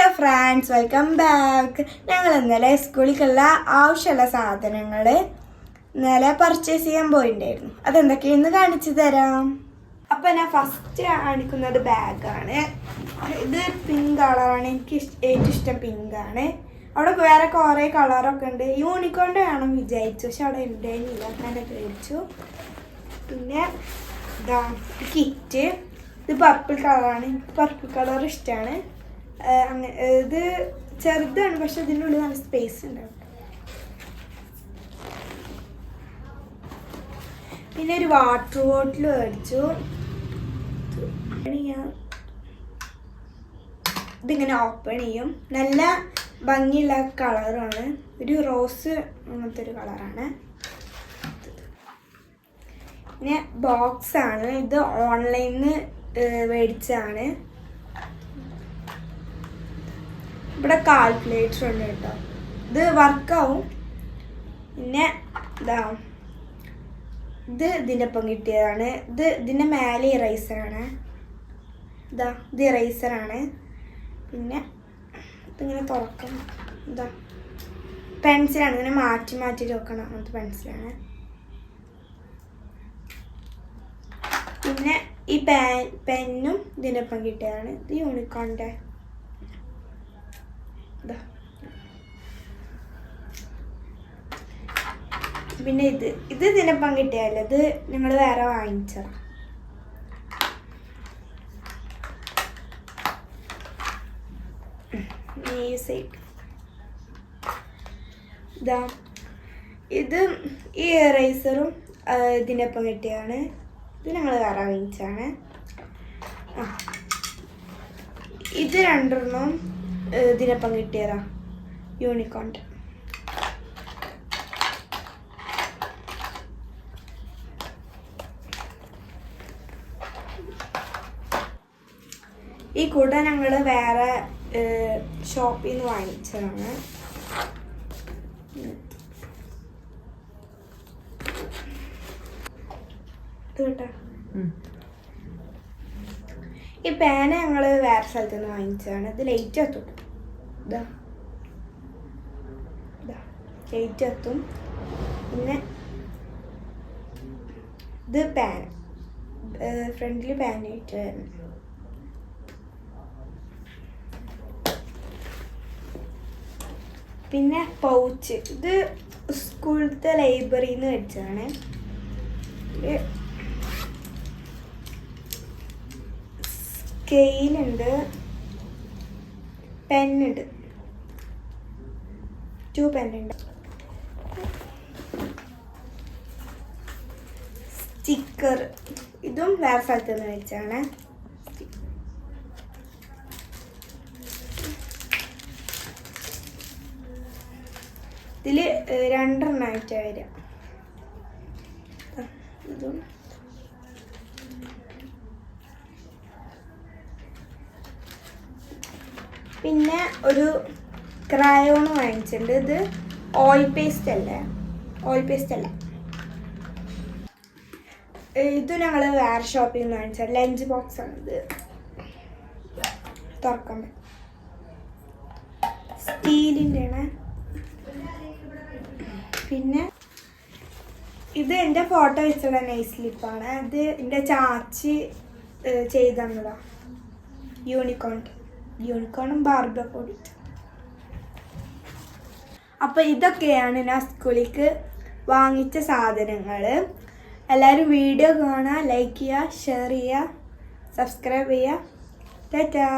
Hello friends welcome back ഞങ്ങൾ ഇന്നലെ സ്കൂളിലേക്കുള്ള ആവശ്യമുള്ള സാധനങ്ങൾ ഇന്നലെ പർച്ചേസ് ചെയ്യാൻ പോയിട്ടുണ്ടായിരുന്നു അതെന്തൊക്കെയെന്ന് കാണിച്ചു തരാം. അപ്പം ഞാൻ ഫസ്റ്റ് കാണിക്കുന്നത് ബാഗാണ് ഇത് പിങ്ക് കളറാണ് എനിക്ക് ഏറ്റവും ഇഷ്ടം പിങ്കാണ് അവിടെ വേറെ കുറേ കളറൊക്കെ ഉണ്ട്. യൂണിക്കോണിന്റെ വേണം വിചാരിച്ചു. പക്ഷെ അവിടെ ഉണ്ടായിരുന്നില്ല ഞാൻ മേടിച്ചു പിന്നെ ഇതാ കിറ്റ് ഇത് പർപ്പിൾ കളറാണ് എനിക്ക് പർപ്പിൾ കളർ ഇഷ്ടമാണ് അങ്ങനെ ഇത് ചെറുതാണ് പക്ഷെ ഇതിന്റെ ഉള്ളിൽ നല്ല സ്പേസ് ഉണ്ടാവും പിന്നെ ഒരു വാട്ടർ ബോട്ടിൽ മേടിച്ചു. ഇത് ഇതിങ്ങനെ ഓപ്പൺ ചെയ്യും. നല്ല ഭംഗിയുള്ള കളറാണ്. ഒരു റോസ് അങ്ങനത്തെ ഒരു കളറാണ്. പിന്നെ ബോക്സാണ് ഇത് ഓൺലൈനിൽ നിന്ന് മേടിച്ചതാണ്. ഇവിടെ കാൽക്കുലേറ്റർ ഉണ്ട് കേട്ടോ. ഇത് വർക്കാവും പിന്നെ ഇതാ ഇത് ഇതിന്റെ ഒപ്പം കിട്ടിയതാണ്. ഇത് ഇതിന്റെ മേലെ ഇറൈസറാണ് ഇതാ ഇത് ഇറൈസറാണ് പിന്നെ ഇതിങ്ങനെ തുറക്കണം. ഇതാ പെൻസിലാണ് ഇങ്ങനെ മാറ്റി മാറ്റി വെക്കണം. അങ്ങനത്തെ പെൻസിലാണ് പിന്നെ ഈ പെന്നും ഇതിന്റെ ഒപ്പം കിട്ടിയതാണ്. ഇത് യൂണിക്കോണിന്റെ ഇതാ പിന്നെ ഇത് ഇത് ഇതിനൊപ്പം കിട്ടിയാൽ ഇത് ഞങ്ങൾ വേറെ സൈഡ് ഇതാ ഈ എറൈസറും ഇതിനൊപ്പം കിട്ടിയാണ്. ഇത് ഞങ്ങൾ വേറെ വാങ്ങിച്ചാണ് ഇത് രണ്ടെണ്ണം ഇതിനൊപ്പം കിട്ടിയതാ. യൂണിക്കോണിന്റെ ഈ കുട ഞങ്ങൾ വേറെ ഷോപ്പിൽ നിന്ന് വാങ്ങിച്ചതാണ്. ഈ പേന ഞങ്ങൾ വേറെ സ്ഥലത്ത് നിന്ന് വാങ്ങിച്ചതാണ്. ഇത് ലൈറ്റ് എത്തും ഇതാ ഇതാ പിന്നെ ഇത് പാൻ ഫ്രണ്ടിൽ പാനായിട്ട് വരുന്നത് പിന്നെ പൗച്ച് ഇത് സ്കൂളത്തെ ലൈബ്രറിയിൽ നിന്ന് മേടിച്ചതാണ് ഇത് സ്കെയിലുണ്ട് പെന്നുണ്ട് ടു പെന്നുണ്ട് സ്റ്റിക്കർ ഇതും വേറെ സ്ഥലത്ത് നിന്ന് മേടിച്ചാണ് ഇതിൽ രണ്ടെണ്ണമായിട്ട് വരിക. ഇതും. പിന്നെ ഒരു ക്രയോൺ വാങ്ങിച്ചിട്ടുണ്ട്. ഇത് ഓയിൽ പേസ്റ്റ് അല്ലേ? ഓയിൽ പേസ്റ്റ് അല്ല. ഇത് ഞങ്ങൾ വേറെ ഷോപ്പിൽ നിന്ന് വാങ്ങിച്ചത് ലഞ്ച് ബോക്സ് ആണ് ഇത്. തുറക്കാൻ സ്റ്റീലിന്റെ ആണ്. പിന്നെ ഇത് എന്റെ ഫോട്ടോ വെച്ചുള്ള നൈസ് സ്ലിപ്പാണ് അത് എന്റെ ചാച്ചി ചെയ്തതാണ് യൂണിക്കോൺ യൂണിക്കോണും ബാർബ കൂടി അപ്പോൾ ഇതൊക്കെയാണ് ഞാൻ സ്കൂളിലേക്ക് വാങ്ങിച്ച സാധനങ്ങൾ എല്ലാവരും വീഡിയോ കാണുക ലൈക്ക് ചെയ്യുക ഷെയർ ചെയ്യുക സബ്സ്ക്രൈബ് ചെയ്യുക. ടാറ്റാ.